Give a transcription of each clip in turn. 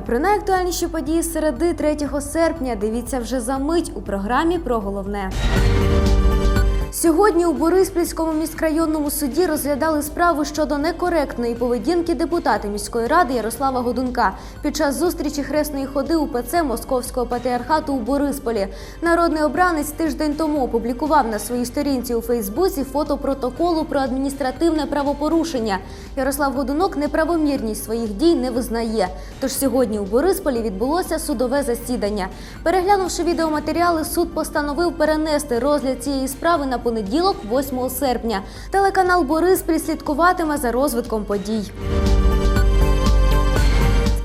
Про найактуальніші події середи 3 серпня дивіться вже за мить у програмі про головне. Сьогодні у Бориспільському міськрайонному суді розглядали справу щодо некоректної поведінки депутата міської ради Ярослава Годунка під час зустрічі хресної ходи УПЦ Московського патріархату у Борисполі. Народний обранець тиждень тому опублікував на своїй сторінці у Фейсбуці фото протоколу про адміністративне правопорушення. Ярослав Годунок неправомірність своїх дій не визнає. Тож сьогодні у Борисполі відбулося судове засідання. Переглянувши відеоматеріали, суд постановив перенести розгляд цієї справи на понеділок, 8 серпня. Телеканал Бориспіль слідкуватиме за розвитком подій.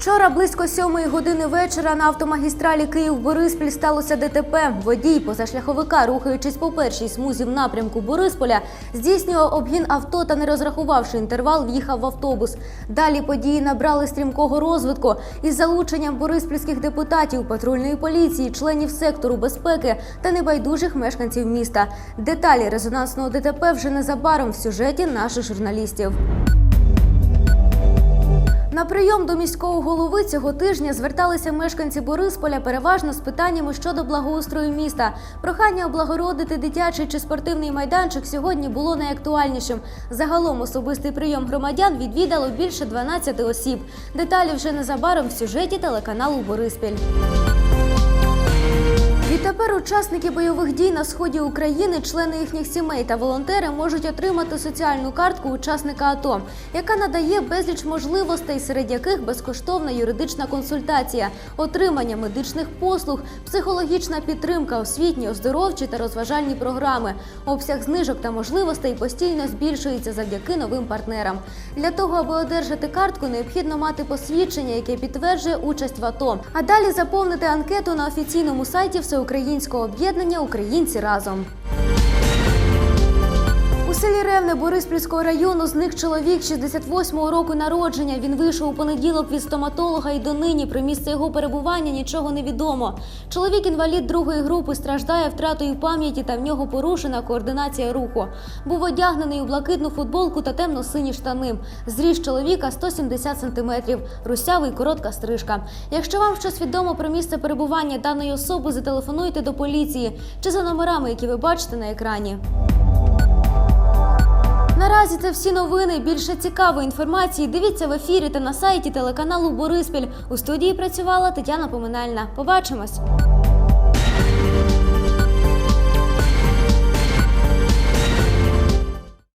Вчора близько сьомої години вечора на автомагістралі Київ-Бориспіль сталося ДТП. Водій позашляховика, рухаючись по першій смузі в напрямку Борисполя, здійснював обгін авто та, не розрахувавши інтервал, в'їхав в автобус. Далі події набрали стрімкого розвитку із залученням бориспільських депутатів, патрульної поліції, членів сектору безпеки та небайдужих мешканців міста. Деталі резонансного ДТП вже незабаром в сюжеті наших журналістів. На прийом до міського голови цього тижня зверталися мешканці Борисполя переважно з питаннями щодо благоустрою міста. Прохання облагородити дитячий чи спортивний майданчик сьогодні було найактуальнішим. Загалом особистий прийом громадян відвідало більше 12 осіб. Деталі вже незабаром в сюжеті телеканалу Бориспіль. Відтепер учасники бойових дій на сході України, члени їхніх сімей та волонтери можуть отримати соціальну картку учасника АТО, яка надає безліч можливостей, серед яких безкоштовна юридична консультація, отримання медичних послуг, психологічна підтримка, освітні, оздоровчі та розважальні програми. Обсяг знижок та можливостей постійно збільшується завдяки новим партнерам. Для того, аби одержати картку, необхідно мати посвідчення, яке підтверджує участь в АТО. А далі заповнити анкету на офіційному сайті Всеукраїнського об'єднання Українці разом. У селі Ревне Бориспільського району зник чоловік 68-го року народження. Він вийшов у понеділок від стоматолога і донині про місце його перебування нічого не відомо. Чоловік інвалід другої групи страждає втратою пам'яті та в нього порушена координація руху. Був одягнений у блакитну футболку та темно-сині штани. Зріст чоловіка 170 сантиметрів, русявий коротка стрижка. Якщо вам щось відомо про місце перебування даної особи, зателефонуйте до поліції чи за номерами, які ви бачите на екрані. Наразі це всі новини. Більше цікавої інформації дивіться в ефірі та на сайті телеканалу Бориспіль. У студії працювала Тетяна Поминальна. Побачимось.